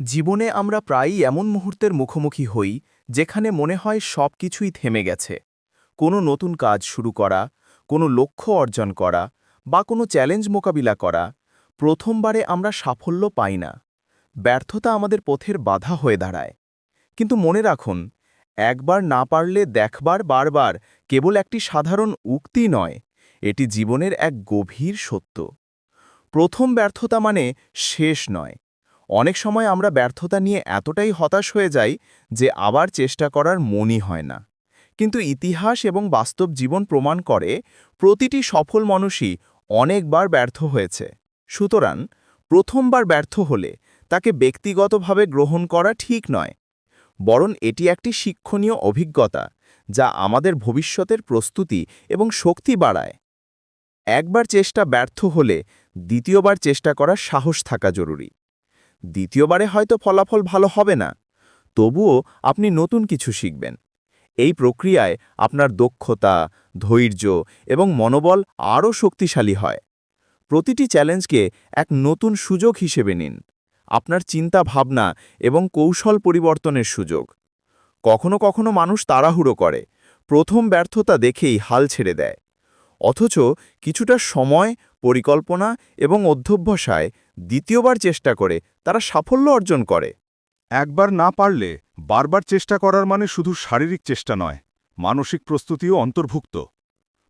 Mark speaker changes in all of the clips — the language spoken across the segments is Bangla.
Speaker 1: জীবনে আমরা প্রায়ই এমন মুহূর্তের মুখোমুখি হই, যেখানে মনে হয় সব কিছুই থেমে গেছে। কোনো নতুন কাজ শুরু করা, কোনো লক্ষ্য অর্জন করা, বা কোনো চ্যালেঞ্জ মোকাবিলা করা, প্রথমবারে আমরা সাফল্য পাই না। ব্যর্থতা আমাদের পথের বাধা হয়ে দাঁড়ায়। কিন্তু মনে রাখুন, একবার না পারলে দেখবার বারবার কেবল একটি সাধারণ উক্তি নয়, এটি জীবনের এক গভীর সত্য। প্রথম ব্যর্থতা মানে শেষ নয় অনেক সময় আমরা ব্যর্থতা নিয়ে এতটাই হতাশ হয়ে যাই যে আবার চেষ্টা করার মনই হয় না। কিন্তু ইতিহাস এবং বাস্তব জীবন প্রমাণ করে প্রতিটি সফল মানুষই অনেকবার ব্যর্থ হয়েছে। সুতরাং প্রথমবার ব্যর্থ হলে তাকে ব্যক্তিগতভাবে গ্রহণ করা ঠিক নয়, বরং এটি একটি শিক্ষণীয় অভিজ্ঞতা যা আমাদের ভবিষ্যতের প্রস্তুতি এবং শক্তি বাড়ায়। একবার চেষ্টা ব্যর্থ হলে দ্বিতীয়বার চেষ্টা করার সাহস থাকা জরুরি। দ্বিতীয়বারে হয়তো ফলাফল ভালো হবে না। তবুও আপনি নতুন কিছু শিখবেন। এই প্রক্রিয়ায় আপনার দক্ষতা, ধৈর্য এবং মনোবল আরও শক্তিশালী হয়। প্রতিটি চ্যালেঞ্জকে এক নতুন সুযোগ হিসেবে নিন। আপনার চিন্তা ভাবনা এবং কৌশল পরিবর্তনের সুযোগ। কখনো কখনো মানুষ তাড়াহুড়ো করে, প্রথম ব্যর্থতা দেখেই হাল ছেড়ে দেয়। অথচ কিছুটা সময়, পরিকল্পনা এবং অধ্যভ্যাসায় দ্বিতীয়বার চেষ্টা করে, তারা সাফল্য অর্জন করে।
Speaker 2: একবার না পারলে, বারবার চেষ্টা করার মানে শুধু শারীরিক চেষ্টা নয়, মানসিক প্রস্তুতিও অন্তর্ভুক্ত।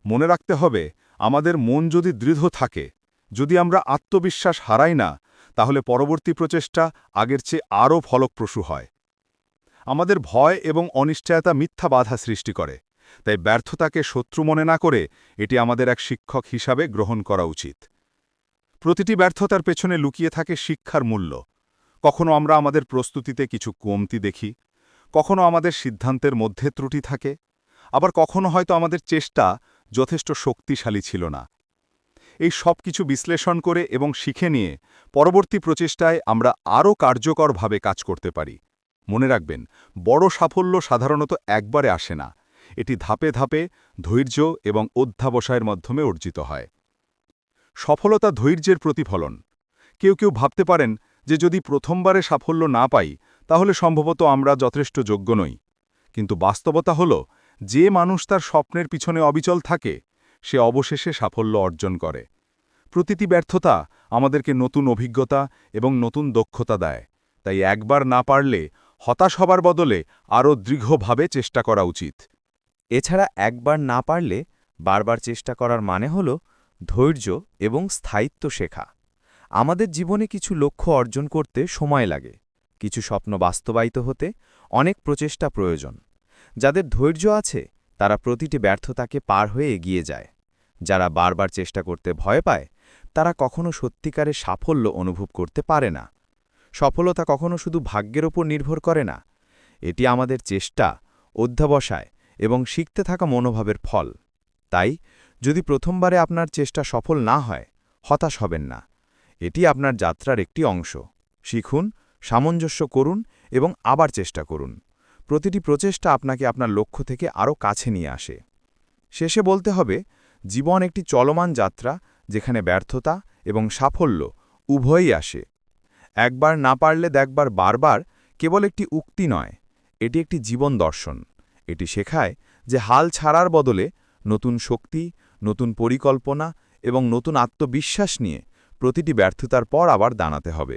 Speaker 2: মনে রাখতে হবে, আমাদের মন যদি দৃঢ় থাকে, যদি আমরা আত্মবিশ্বাস হারাই না, তাহলে পরবর্তী প্রচেষ্টা আগের চেয়ে আরও ফলপ্রসূ হয়। আমাদের ভয় এবং অনিশ্চয়তা মিথ্যা বাধা সৃষ্টি করে, তাই ব্যর্থতাকে শত্রু মনে না করে এটি আমাদের এক শিক্ষক হিসাবে গ্রহণ করা উচিত। প্রতিটি ব্যর্থতার পেছনে লুকিয়ে থাকে শিক্ষার মূল্য। কখনো আমরা আমাদের প্রস্তুতিতে কিছু কমতি দেখি, কখনো আমাদের সিদ্ধান্তের মধ্যে ত্রুটি থাকে, আবার কখনো হয়তো আমাদের চেষ্টা যথেষ্ট শক্তিশালী ছিল না। এই সব কিছু বিশ্লেষণ করে এবং শিখে নিয়ে পরবর্তী প্রচেষ্টায় আমরা আরও কার্যকরভাবে কাজ করতে পারি। মনে রাখবেন, বড় সাফল্য সাধারণত একবারে আসে না। এটি ধাপে ধাপে ধৈর্য এবং অধ্যাবসায়ের মাধ্যমে অর্জিত হয়। সফলতা ধৈর্যের প্রতিফলন। কেউ কেউ ভাবতে পারেন যে যদি প্রথমবারে সাফল্য না পাই, তাহলে সম্ভবত আমরা যথেষ্ট যোগ্য নই। কিন্তু বাস্তবতা হল, যে মানুষ তার স্বপ্নের পিছনে অবিচল থাকে, সে অবশেষে সাফল্য অর্জন করে। প্রতিটি ব্যর্থতা আমাদেরকে নতুন অভিজ্ঞতা এবং নতুন দক্ষতা দেয়। তাই একবার না পারলে হতাশ হবার বদলে আরও দৃঢ়ভাবে চেষ্টা করা উচিত।
Speaker 3: এছাড়া একবার না পারলে বারবার চেষ্টা করার মানে হল ধৈর্য এবং স্থায়িত্ব শেখা। আমাদের জীবনে কিছু লক্ষ্য অর্জন করতে সময় লাগে। কিছু স্বপ্ন বাস্তবায়িত হতে অনেক প্রচেষ্টা প্রয়োজন। যাদের ধৈর্য আছে, তারা প্রতিটি ব্যর্থতাকে পার হয়ে এগিয়ে যায়। যারা বারবার চেষ্টা করতে ভয় পায়, তারা কখনো সত্যিকারে সাফল্য অনুভব করতে পারে না। সফলতা কখনো শুধু ভাগ্যের ওপর নির্ভর করে না। এটি আমাদের চেষ্টা, অধ্যাবসায় এবং শিখতে থাকা মনোভাবের ফল। তাই যদি প্রথমবারে আপনার চেষ্টা সফল না হয়, হতাশ হবেন না। এটি আপনার যাত্রার একটি অংশ। শিখুন, সামঞ্জস্য করুন এবং আবার চেষ্টা করুন। প্রতিটি প্রচেষ্টা আপনাকে আপনার লক্ষ্য থেকে আরও কাছে নিয়ে আসে। শেষে বলতে হবে, জীবন একটি চলমান যাত্রা যেখানে ব্যর্থতা এবং সাফল্য উভয়ই আসে। একবার না পারলে দেখবার বারবার কেবল একটি উক্তি নয়, এটি একটি জীবন দর্শন। এটি শেখায় যে হাল ছাড়ার বদলে নতুন শক্তি নতুন পরিকল্পনা এবং নতুন আত্মবিশ্বাস নিয়ে প্রতিটি ব্যর্থতার পর আবার দাঁড়াতে হবে।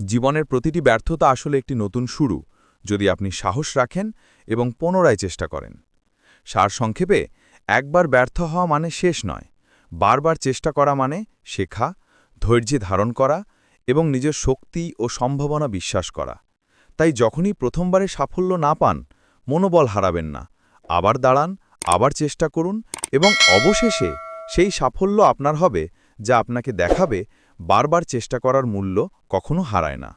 Speaker 3: জীবনের প্রতিটি ব্যর্থতা আসলে একটি নতুন শুরু, যদি আপনি সাহস রাখেন এবং পুনরায় চেষ্টা করেন। সারসংক্ষেপে, একবার ব্যর্থ হওয়া মানে শেষ নয়। বারবার চেষ্টা করা মানে শেখা, ধৈর্যে ধারণ করা এবং নিজের শক্তি ও সম্ভাবনা বিশ্বাস করা। তাই যখনই প্রথমবারে সাফল্য না পান, মনোবল হারাবেন না। আবার দাঁড়ান, আবার চেষ্টা করুন এবং অবশেষে সেই সাফল্য আপনার হবে, যা আপনাকে দেখাবে, বারবার চেষ্টা করার মূল্য কখনো হারায় না।